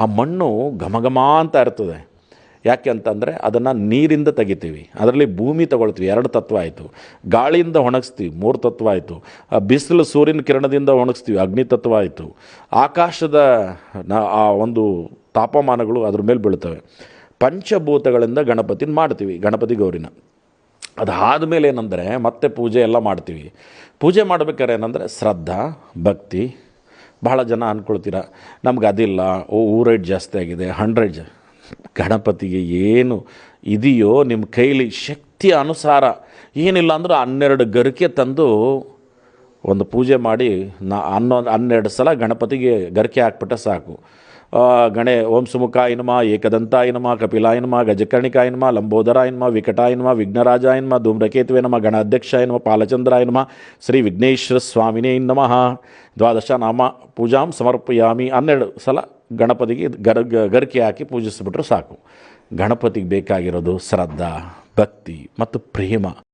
ಆ ಮಣ್ಣು ಘಮಘಮ ಘಮ ಅಂತ ಇರ್ತದೆ. ಯಾಕೆ ಅಂತಂದರೆ ಅದನ್ನು ನೀರಿಂದ ತೆಗಿತೀವಿ. ಅದರಲ್ಲಿ ಭೂಮಿ ತಗೊಳ್ತೀವಿ. ಎರಡು ತತ್ವ ಆಯಿತು. ಗಾಳಿಯಿಂದ ಒಣಗಿಸ್ತೀವಿ. ಮೂರು ತತ್ವ ಆಯಿತು. ಬಿಸಿಲು ಸೂರ್ಯನ ಕಿರಣದಿಂದ ಒಣಗಿಸ್ತೀವಿ. ಅಗ್ನಿ ತತ್ವ ಆಯಿತು. ಆಕಾಶದ ಆ ಒಂದು ತಾಪಮಾನಗಳು ಅದ್ರ ಮೇಲೆ ಬೀಳ್ತವೆ. ಪಂಚಭೂತಗಳಿಂದ ಗಣಪತಿನ ಮಾಡ್ತೀವಿ. ಗಣಪತಿ ಗೌರಿನ. ಅದಾದ ಮೇಲೆ ಏನಂದರೆ ಮತ್ತೆ ಪೂಜೆ ಎಲ್ಲ ಮಾಡ್ತೀವಿ. ಪೂಜೆ ಮಾಡ್ಬೇಕಾದ್ರೆ ಏನಂದರೆ ಶ್ರದ್ಧಾ, ಭಕ್ತಿ ಬಹಳ ಜನ ಅಂದ್ಕೊಳ್ತೀರ ನಮ್ಗೆ ಅದಿಲ್ಲ, ಓ ಊರೇಟ್ ಜಾಸ್ತಿ ಆಗಿದೆ ಹಂಡ್ರೆಡ್ ಗಣಪತಿಗೆ ಏನು ಇದೆಯೋ ನಿಮ್ಮ ಕೈಲಿ ಶಕ್ತಿ ಅನುಸಾರ, ಏನಿಲ್ಲ ಅಂದರೂ ಹನ್ನೆರಡು ಗರಿಕೆ ತಂದು ಒಂದು ಪೂಜೆ ಮಾಡಿ, ನಾ ಹನ್ನೊಂದು ಹನ್ನೆರಡು ಸಲ ಗಣಪತಿಗೆ ಗರಿಕೆ ಹಾಕ್ಬಿಟ್ರೆ ಸಾಕು. ಆ, ಗಣೆ ಓಂ ಸುಮುಖಾಯ ನಮ ಏಕದಂತಾಯ ನಮ ಕಪಿಲಾಯ ನಮ ಗಜಕರ್ಣಿಕಾಯ ನಮ ಲಂಬೋದರಾಯ ನಮ ವಿಕಟಾಯ ನಮ ವಿಘ್ನರಾಜಾಯ ನಮ ಧೂಮ್ರಕೇತುವೆ ನಮ ಗಣಾಧ್ಯಕ್ಷಾಯ ನಮ ಪಾಲಚಂದ್ರಾಯ ನಮ ಶ್ರೀ ವಿಘ್ನೇಶ್ವರ ಸ್ವಾಮಿನೇ ನಮಃ ದ್ವಾದಶ ನಾಮ ಪೂಜಾಂ ಸಮರ್ಪಯಾಮಿ ಹನ್ನೆರಡು ಸಲ ಗಣಪತಿಗೆ ಗರ್ ಗರಿಕೆ ಹಾಕಿ ಪೂಜಿಸಿಬಿಟ್ರೆ ಸಾಕು ಗಣಪತಿಗೆ ಬೇಕಾಗಿರೋದು ಶ್ರದ್ಧಾ ಭಕ್ತಿ ಮತ್ತು ಪ್ರೇಮ